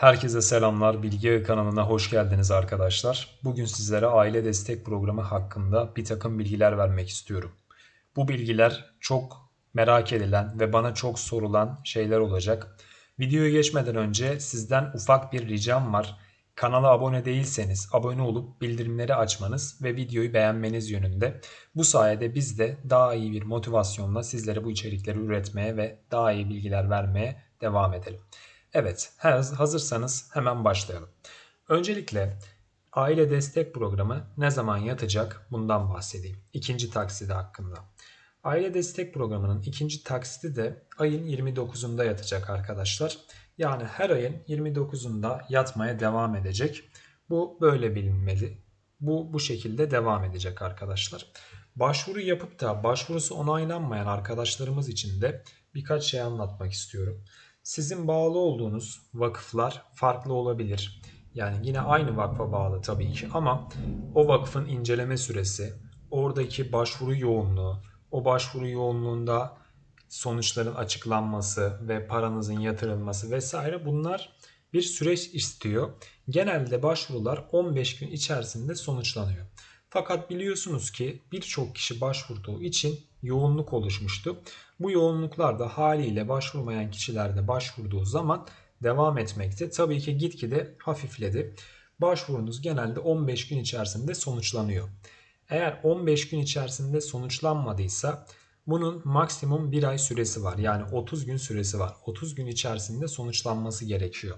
Herkese selamlar. Bilgi kanalına hoş geldiniz arkadaşlar. Bugün sizlere aile destek programı hakkında bir takım bilgiler vermek istiyorum. Bu bilgiler çok merak edilen ve bana çok sorulan şeyler olacak. Videoya geçmeden önce sizden ufak bir ricam var. Kanala abone değilseniz abone olup bildirimleri açmanız ve videoyu beğenmeniz yönünde. Bu sayede biz de daha iyi bir motivasyonla sizlere bu içerikleri üretmeye ve daha iyi bilgiler vermeye devam edelim. Evet, hazırsanız hemen başlayalım. Öncelikle aile destek programı ne zaman yatacak bundan bahsedeyim. İkinci taksidi hakkında. Aile destek programının ikinci taksidi de ayın 29'unda yatacak arkadaşlar. Yani her ayın 29'unda yatmaya devam edecek. Bu böyle bilinmeli. Bu bu şekilde devam edecek arkadaşlar. Başvuru yapıp da başvurusu onaylanmayan arkadaşlarımız için de birkaç şey anlatmak istiyorum. Sizin bağlı olduğunuz vakıflar farklı olabilir. Yani yine aynı vakfa bağlı tabii ki ama o vakfın inceleme süresi, oradaki başvuru yoğunluğu, o başvuru yoğunluğunda sonuçların açıklanması ve paranızın yatırılması vesaire bunlar bir süreç istiyor. Genelde başvurular 15 gün içerisinde sonuçlanıyor. Fakat biliyorsunuz ki birçok kişi başvurduğu için yoğunluk oluşmuştu. Bu yoğunluklar da haliyle başvurmayan kişilerde başvurduğu zaman devam etmekte. Tabii ki gitgide hafifledi. Başvurunuz genelde 15 gün içerisinde sonuçlanıyor. Eğer 15 gün içerisinde sonuçlanmadıysa bunun maksimum 1 ay süresi var. Yani 30 gün süresi var. 30 gün içerisinde sonuçlanması gerekiyor.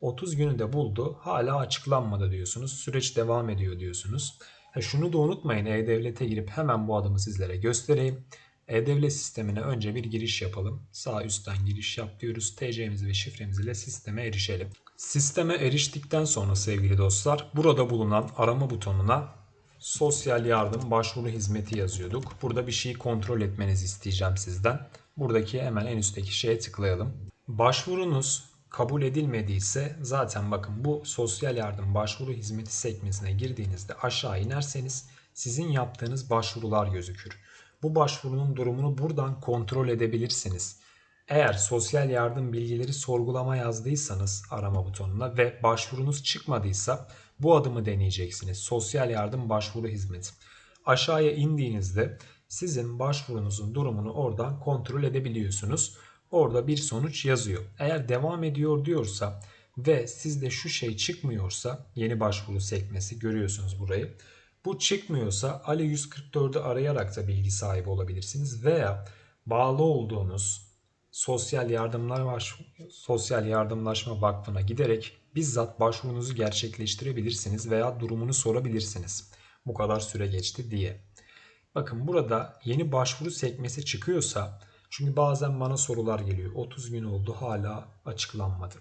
30 günü de buldu hala açıklanmadı diyorsunuz. Süreç devam ediyor diyorsunuz. Ha şunu da unutmayın E-Devlet'e girip hemen bu adımı sizlere göstereyim. E-Devlet sistemine önce bir giriş yapalım. Sağ üstten giriş yap diyoruz. TC'mizi ve şifremiz ile sisteme erişelim. Sisteme eriştikten sonra sevgili dostlar burada bulunan arama butonuna sosyal yardım başvuru hizmeti yazıyorduk. Burada bir şeyi kontrol etmenizi isteyeceğim sizden. Buradaki hemen en üstteki şeye tıklayalım. Başvurunuz kabul edilmediyse zaten bakın bu sosyal yardım başvuru hizmeti sekmesine girdiğinizde aşağı inerseniz sizin yaptığınız başvurular gözükür. Bu başvurunun durumunu buradan kontrol edebilirsiniz. Eğer sosyal yardım bilgileri sorgulama yazdıysanız arama butonuna ve başvurunuz çıkmadıysa bu adımı deneyeceksiniz. Sosyal yardım başvuru hizmeti. Aşağıya indiğinizde sizin başvurunuzun durumunu oradan kontrol edebiliyorsunuz orada bir sonuç yazıyor. Eğer devam ediyor diyorsa ve sizde şu şey çıkmıyorsa yeni başvuru sekmesi görüyorsunuz burayı. Bu çıkmıyorsa Ali 144'ü arayarak da bilgi sahibi olabilirsiniz veya bağlı olduğunuz sosyal yardımlar var, sosyal yardımlaşma vakfına giderek bizzat başvurunuzu gerçekleştirebilirsiniz veya durumunu sorabilirsiniz. Bu kadar süre geçti diye. Bakın burada yeni başvuru sekmesi çıkıyorsa çünkü bazen bana sorular geliyor. 30 gün oldu hala açıklanmadı.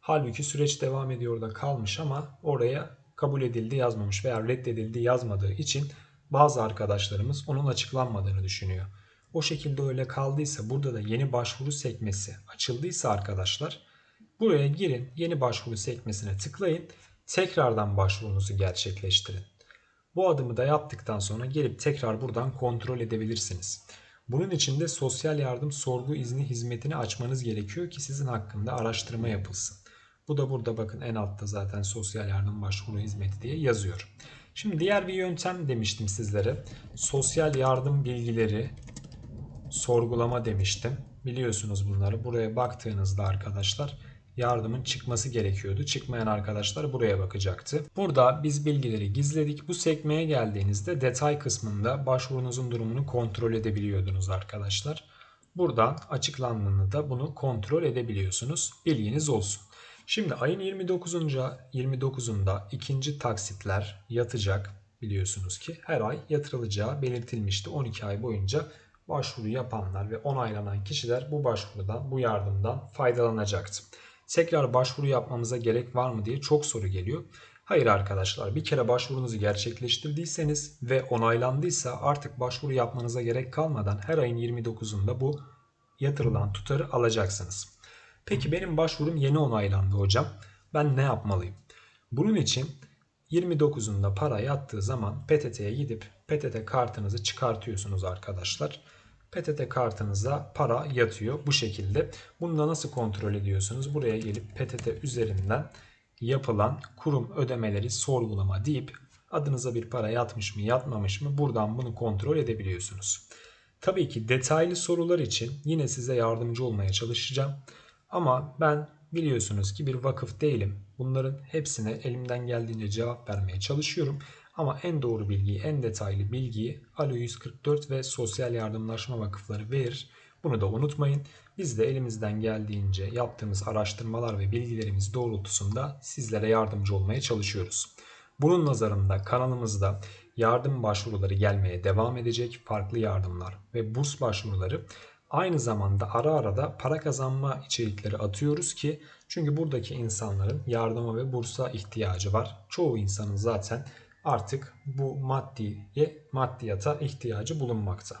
Halbuki süreç devam ediyor da kalmış ama oraya kabul edildi yazmamış veya reddedildi yazmadığı için bazı arkadaşlarımız onun açıklanmadığını düşünüyor. O şekilde öyle kaldıysa burada da yeni başvuru sekmesi açıldıysa arkadaşlar buraya girin yeni başvuru sekmesine tıklayın tekrardan başvurunuzu gerçekleştirin. Bu adımı da yaptıktan sonra gelip tekrar buradan kontrol edebilirsiniz. Bunun için de sosyal yardım sorgu izni hizmetini açmanız gerekiyor ki sizin hakkında araştırma yapılsın. Bu da burada bakın en altta zaten sosyal yardım başvuru hizmeti diye yazıyor. Şimdi diğer bir yöntem demiştim sizlere. Sosyal yardım bilgileri sorgulama demiştim. Biliyorsunuz bunları. Buraya baktığınızda arkadaşlar yardımın çıkması gerekiyordu. Çıkmayan arkadaşlar buraya bakacaktı. Burada biz bilgileri gizledik. Bu sekmeye geldiğinizde detay kısmında başvurunuzun durumunu kontrol edebiliyordunuz arkadaşlar. Buradan açıklandığında da bunu kontrol edebiliyorsunuz. Bilginiz olsun. Şimdi ayın 29'unca 29'unda ikinci taksitler yatacak biliyorsunuz ki her ay yatırılacağı belirtilmişti 12 ay boyunca başvuru yapanlar ve onaylanan kişiler bu başvurudan, bu yardımdan faydalanacaktı tekrar başvuru yapmamıza gerek var mı diye çok soru geliyor. Hayır arkadaşlar bir kere başvurunuzu gerçekleştirdiyseniz ve onaylandıysa artık başvuru yapmanıza gerek kalmadan her ayın 29'unda bu yatırılan tutarı alacaksınız. Peki benim başvurum yeni onaylandı hocam. Ben ne yapmalıyım? Bunun için 29'unda para yattığı zaman PTT'ye gidip PTT kartınızı çıkartıyorsunuz arkadaşlar. PTT kartınıza para yatıyor bu şekilde. Bunu da nasıl kontrol ediyorsunuz? Buraya gelip PTT üzerinden yapılan kurum ödemeleri sorgulama deyip adınıza bir para yatmış mı yatmamış mı buradan bunu kontrol edebiliyorsunuz. Tabii ki detaylı sorular için yine size yardımcı olmaya çalışacağım. Ama ben biliyorsunuz ki bir vakıf değilim. Bunların hepsine elimden geldiğince cevap vermeye çalışıyorum. Ama en doğru bilgiyi, en detaylı bilgiyi Alo 144 ve Sosyal Yardımlaşma Vakıfları verir. Bunu da unutmayın. Biz de elimizden geldiğince yaptığımız araştırmalar ve bilgilerimiz doğrultusunda sizlere yardımcı olmaya çalışıyoruz. Bunun nazarında kanalımızda yardım başvuruları gelmeye devam edecek farklı yardımlar ve burs başvuruları aynı zamanda ara ara da para kazanma içerikleri atıyoruz ki çünkü buradaki insanların yardıma ve bursa ihtiyacı var. Çoğu insanın zaten artık bu maddiye, maddiyata ihtiyacı bulunmakta.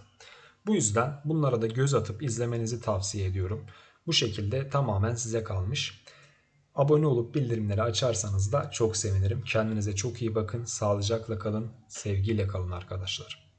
Bu yüzden bunlara da göz atıp izlemenizi tavsiye ediyorum. Bu şekilde tamamen size kalmış. Abone olup bildirimleri açarsanız da çok sevinirim. Kendinize çok iyi bakın. Sağlıcakla kalın. Sevgiyle kalın arkadaşlar.